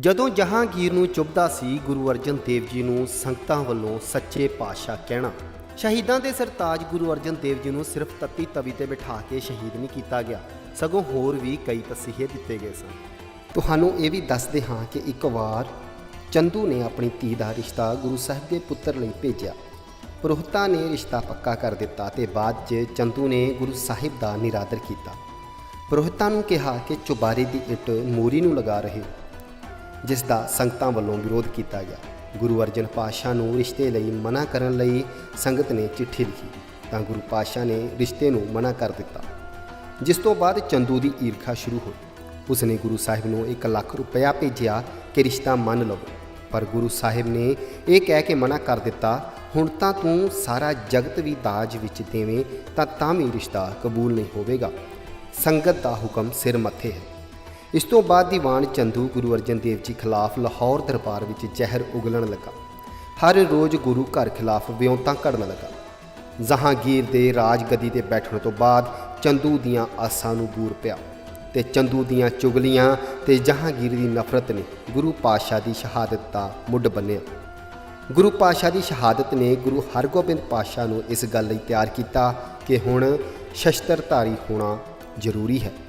ਜਦੋਂ ਜਹਾਂਗੀਰ ਨੂੰ ਚੁੱਭਦਾ ਸੀ, ਗੁਰੂ ਅਰਜਨ ਦੇਵ ਜੀ ਨੂੰ ਸੰਗਤਾਂ ਵੱਲੋਂ ਸੱਚੇ ਪਾਤਸ਼ਾਹ ਕਹਿਣਾ। ਸ਼ਹੀਦਾਂ ਦੇ ਸਰਤਾਜ ਗੁਰੂ ਅਰਜਨ ਦੇਵ ਜੀ ਨੂੰ ਸਿਰਫ ਤੱਤੀ ਤਵੀ ਤੇ ਬਿਠਾ ਕੇ ਸ਼ਹੀਦ ਨਹੀਂ ਕੀਤਾ ਗਿਆ। ਸਗੋਂ ਹੋਰ ਵੀ ਕਈ ਤਸੀਹੇ ਦਿੱਤੇ ਗਏ ਸਨ। ਤੁਹਾਨੂੰ ਇਹ ਵੀ ਦੱਸਦੇ ਹਾਂ ਕਿ ਇੱਕ ਵਾਰ ਚੰਦੂ ਨੇ ਆਪਣੀ ਧੀ ਦਾ ਰਿਸ਼ਤਾ ਗੁਰੂ ਸਾਹਿਬ ਦੇ ਪੁੱਤਰ ਲਈ ਭੇਜਿਆ। ਪੁਰੋਹਿਤਾਂ ਨੇ ਰਿਸ਼ਤਾ ਪੱਕਾ ਕਰ ਦਿੱਤਾ ਤੇ ਬਾਅਦ 'ਚ ਚੰਦੂ ਨੇ ਗੁਰੂ ਸਾਹਿਬ ਦਾ ਨਿਰਾਦਰ ਕੀਤਾ। ਪੁਰੋਹਿਤਾਂ ਨੂੰ ਕਿਹਾ ਕਿ ਚੁਬਾਰੇ ਦੀ ਇੱਟ ਮੋਰੀ ਨੂੰ ਲਗਾ ਰਹੇ। ਜਿਸ ਦਾ ਸੰਗਤਾਂ ਵੱਲੋਂ ਵਿਰੋਧ ਕੀਤਾ ਗਿਆ। ਗੁਰੂ ਅਰਜਨ ਪਾਤਸ਼ਾਹ ਨੂੰ ਰਿਸ਼ਤੇ ਲਈ ਮਨਾ ਕਰਨ ਲਈ ਸੰਗਤ ਨੇ ਚਿੱਠੀ ਲਿਖੀ, ਤਾਂ ਗੁਰੂ ਪਾਤਸ਼ਾਹ ਨੇ ਰਿਸ਼ਤੇ ਨੂੰ ਮਨਾ ਕਰ ਦਿੱਤਾ। ਜਿਸ ਤੋਂ ਬਾਅਦ ਚੰਦੂ ਦੀ ਈਰਖਾ ਸ਼ੁਰੂ ਹੋਈ। ਉਸਨੇ ਗੁਰੂ ਸਾਹਿਬ ਨੂੰ 1 ਲੱਖ ਰੁਪਇਆ ਭੇਜਿਆ ਕਿ ਰਿਸ਼ਤਾ ਮੰਨ ਲਵੋ। ਪਰ ਗੁਰੂ ਸਾਹਿਬ ਨੇ ਇਹ ਕਹਿ ਕੇ ਮਨਾ ਕਰ ਦਿੱਤਾ, ਹੁਣ ਤਾਂ ਤੂੰ ਸਾਰਾ ਜਗਤ ਵੀ ਦਾਜ ਵਿੱਚ ਦੇਵੇਂ, ਤਾਂ ਤਾਂ ਵੀ ਰਿਸ਼ਤਾ ਕਬੂਲ ਨਹੀਂ ਹੋਵੇਗਾ। ਸੰਗਤ ਦਾ ਹੁਕਮ ਸਿਰ ਮੱਥੇ ਹੈ। ਇਸ ਤੋਂ ਬਾਅਦ ਦੀਵਾਨ ਚੰਦੂ ਗੁਰੂ ਅਰਜਨ ਦੇਵ ਜੀ ਖਿਲਾਫ ਲਾਹੌਰ ਦਰਬਾਰ ਵਿੱਚ ਜ਼ਹਿਰ ਉਗਲਣ ਲੱਗਾ। ਹਰ ਰੋਜ਼ ਗੁਰੂ ਘਰ ਖਿਲਾਫ ਵਿਉਂਤਾਂ ਘੜਨ ਲੱਗਾ। ਜਹਾਂਗੀਰ ਦੇ ਰਾਜ ਗੱਦੀ ਤੇ ਬੈਠਣ ਤੋਂ ਬਾਅਦ ਚੰਦੂ ਦੀਆਂ ਆਸਾਂ ਨੂੰ ਬੂਰ ਪਿਆ ਤੇ ਚੰਦੂ ਦੀਆਂ ਚੁਗਲੀਆਂ ਤੇ ਜਹਾਂਗੀਰ ਦੀ ਨਫ਼ਰਤ ਨੇ ਗੁਰੂ ਪਾਤਸ਼ਾਹ ਦੀ ਸ਼ਹਾਦਤ ਦਾ ਮੁੱਢ ਬੰਨਿਆ। ਗੁਰੂ ਪਾਤਸ਼ਾਹ ਦੀ ਸ਼ਹਾਦਤ ਨੇ ਗੁਰੂ ਹਰਗੋਬਿੰਦ ਪਾਤਸ਼ਾਹ ਨੂੰ ਇਸ ਗੱਲ ਲਈ ਤਿਆਰ ਕੀਤਾ ਕਿ ਹੁਣ ਸ਼ਸਤਰਧਾਰੀ ਹੋਣਾ ਜ਼ਰੂਰੀ ਹੈ।